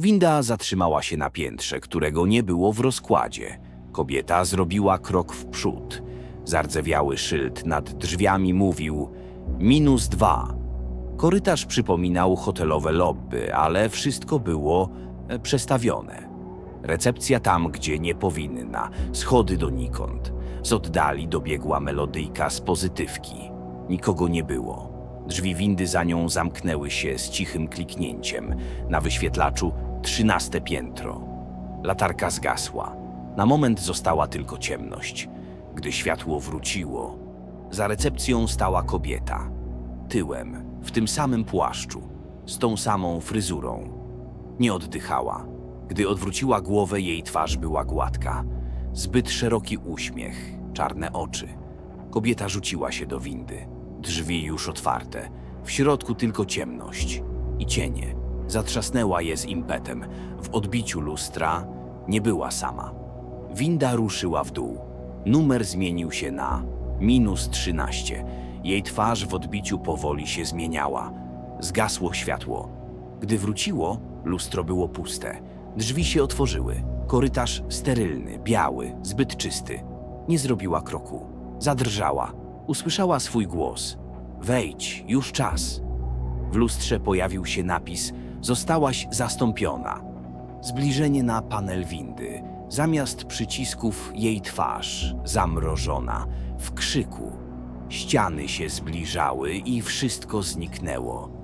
Winda zatrzymała się na piętrze, którego nie było w rozkładzie. Kobieta zrobiła krok w przód. Zardzewiały szyld nad drzwiami mówił minus dwa. Korytarz przypominał hotelowe lobby, ale wszystko było e, przestawione. Recepcja tam, gdzie nie powinna, schody donikąd. Z oddali dobiegła melodyjka z pozytywki. Nikogo nie było. Drzwi windy za nią zamknęły się z cichym kliknięciem. Na wyświetlaczu trzynaste piętro. Latarka zgasła. Na moment została tylko ciemność. Gdy światło wróciło, za recepcją stała kobieta. Tyłem, w tym samym płaszczu, z tą samą fryzurą. Nie oddychała. Gdy odwróciła głowę, jej twarz była gładka. Zbyt szeroki uśmiech, czarne oczy. Kobieta rzuciła się do windy. Drzwi już otwarte. W środku tylko ciemność i cienie. Zatrzasnęła je z impetem. W odbiciu lustra nie była sama. Winda ruszyła w dół. Numer zmienił się na minus 13. Jej twarz w odbiciu powoli się zmieniała. Zgasło światło. Gdy wróciło, lustro było puste. Drzwi się otworzyły. Korytarz sterylny, biały, zbyt czysty. Nie zrobiła kroku. Zadrżała. Usłyszała swój głos. Wejdź, już czas. W lustrze pojawił się napis: Zostałaś zastąpiona. Zbliżenie na panel windy. Zamiast przycisków jej twarz, zamrożona, w krzyku. Ściany się zbliżały i wszystko zniknęło.